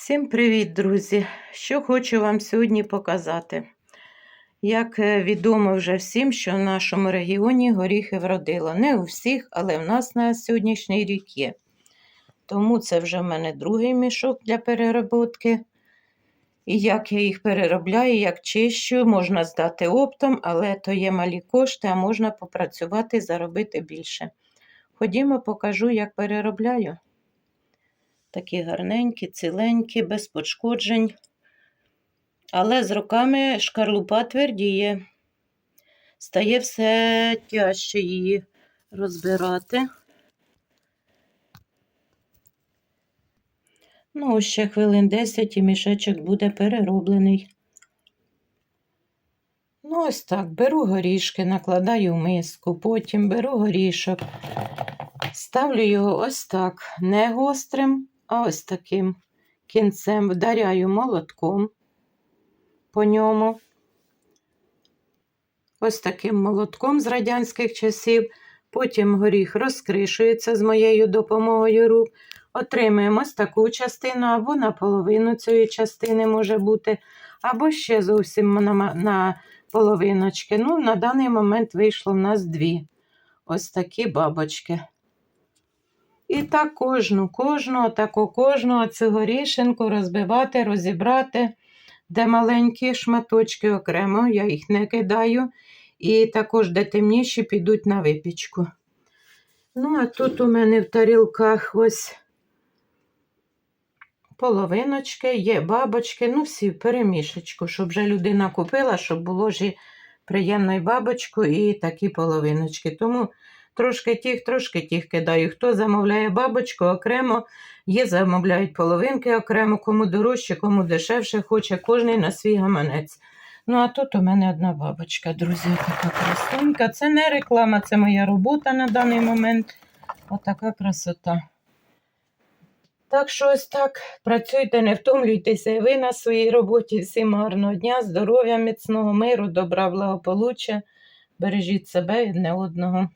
Всім привіт, друзі! Що хочу вам сьогодні показати. Як е, відомо вже всім, що в нашому регіоні горіхи вродило. Не у всіх, але в нас на сьогоднішній рік є. Тому це вже в мене другий мішок для перероботки. І як я їх переробляю, як чищу, можна здати оптом, але то є малі кошти, а можна попрацювати заробити більше. Ходімо, покажу, як переробляю. Такі гарненькі, ціленькі, без пошкоджень. Але з роками шкарлупа твердіє. Стає все тяжче її розбирати. Ну, ще хвилин 10 і мішечок буде перероблений. Ну, ось так, беру горішки, накладаю в миску, потім беру горішок, ставлю його ось так, не гострим, ось таким кінцем вдаряю молотком по ньому. Ось таким молотком з радянських часів. Потім горіх розкришується з моєю допомогою рук. Отримуємо ось таку частину, або наполовину цієї частини може бути, або ще зовсім на, на половиночки. Ну, на даний момент вийшло в нас дві ось такі бабочки. І так кожну, кожну, таку кожну цю горішинку розбивати, розібрати, де маленькі шматочки окремо, я їх не кидаю. І також, де темніші, підуть на випічку. Ну, а тут у мене в тарілках ось половиночки, є бабочки, ну, всі в перемішечку, щоб вже людина купила, щоб було ж приємно і бабочку, і такі половиночки. Тому трошки тих, трошки тих кидаю. Хто замовляє бабочку окремо, є, замовляють половинки окремо, кому дорожче, кому дешевше, хоче кожний на свій гаманець. Ну, а тут у мене одна бабочка, друзі, така красунька. Це не реклама, це моя робота на даний момент. Отака красота. Так що ось так, працюйте, не втомлюйтеся і ви на своїй роботі. Всім гарного дня, здоров'я, міцного миру, добра, благополуччя. Бережіть себе і одне одного.